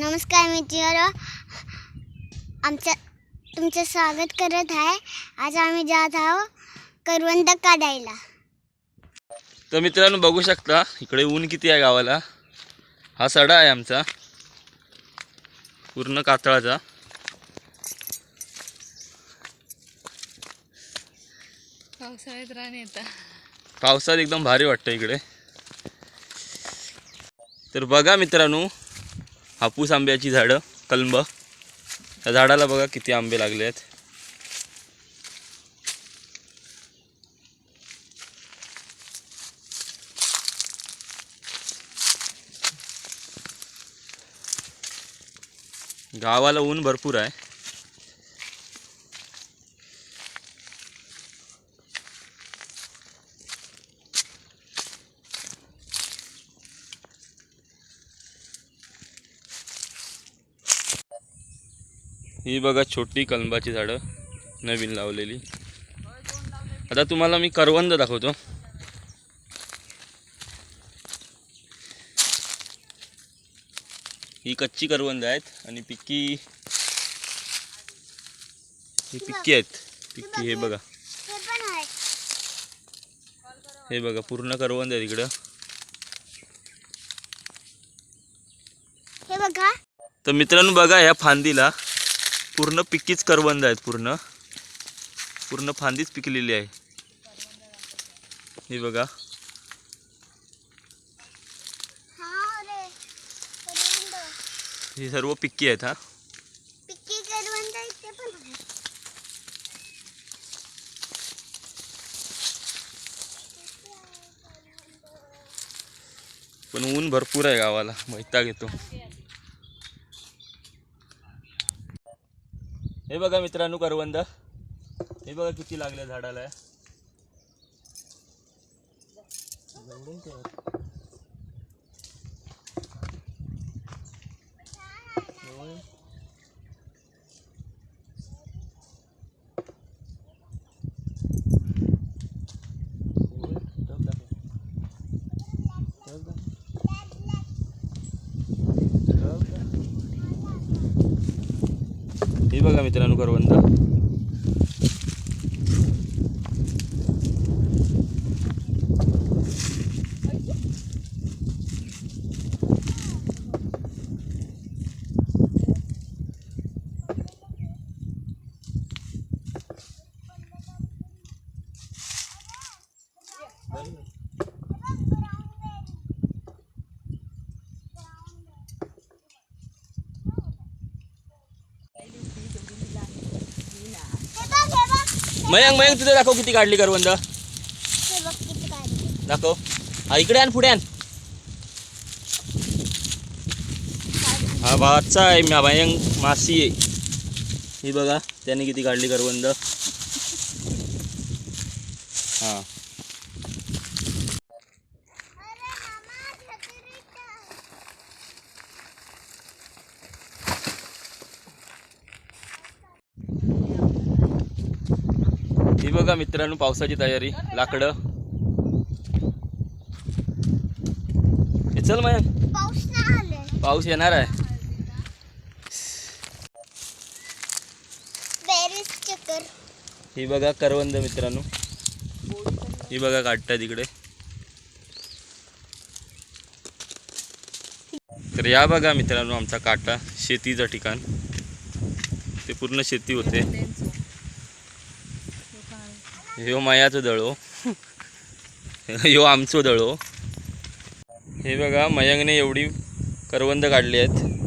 नमस्कार मित्रांनो. आमच्या तुमचं स्वागत करत आहे. आज आम्ही जात आहोत करवंद काढायला. तर मित्रांनो बघू शकता इकडे ऊन किती आहे गावाला. हा सडा आहे आमचा. पूर्ण कातळाचा. पावसाळ्यात रान येतात पावसात एकदम भारी वाटतं इकडे. तर बघा मित्रांनो हापूस आंब्याची झाडं कलंब. त्या झाडाला बघा किती आंबे लागले आहेत. गावाला ऊन भरपूर आहे. ही बघा छोटी कलंबाची झाडं नवीन लावलेली. आता तुम्हाला मी करवंद दाखवतो. ही कच्ची करवंद आहेत आणि पिक्की ही पिक्की आहेत. पिक्की हे बघा. हे बघा पूर्ण करवंद आहे तिकडं हे बघा. तर मित्रांनो बघा ह्या फांदीला पूर्ण पिक्कीच करवंद आहेत पूर्ण. पूर्ण फांदीच पिकलेली आहे. हे बघा. हा सर्व पिक्की आहेत हा. पिक्की करवंद इथे पण ऊन भरपूर आहे गावाला वैताग येतो हे बघा मित्रांनो करवंद. हे बघा किती लागल्या झाडाला. हे बघा मित्रांनो करवंद हे बघ हे बघ मयंक मयंक तुझं दाखव किती काढली करवंद. दाखव. हा इकडे आण पुढे आण. हा भातचा आहे म्या मयंक मासी आहे. ही बघा त्याने किती काढली करवंद. हा. ही बघा मित्रांनो पावसाची तयारी लाकडं. हे चल मयंक. पाऊस येणार आहे. ही बघा करवंद मित्रांनो. ही बघा काढताय तिकडे. तर या बघा मित्रांनो आमचा काटा शेतीचं ठिकाण. ते पूर्ण शेती होते. ह्यो मयाचो दळो. ह्यो आमचो दळो. हे बघा मयंकने एवढी करवंद काढली आहेत.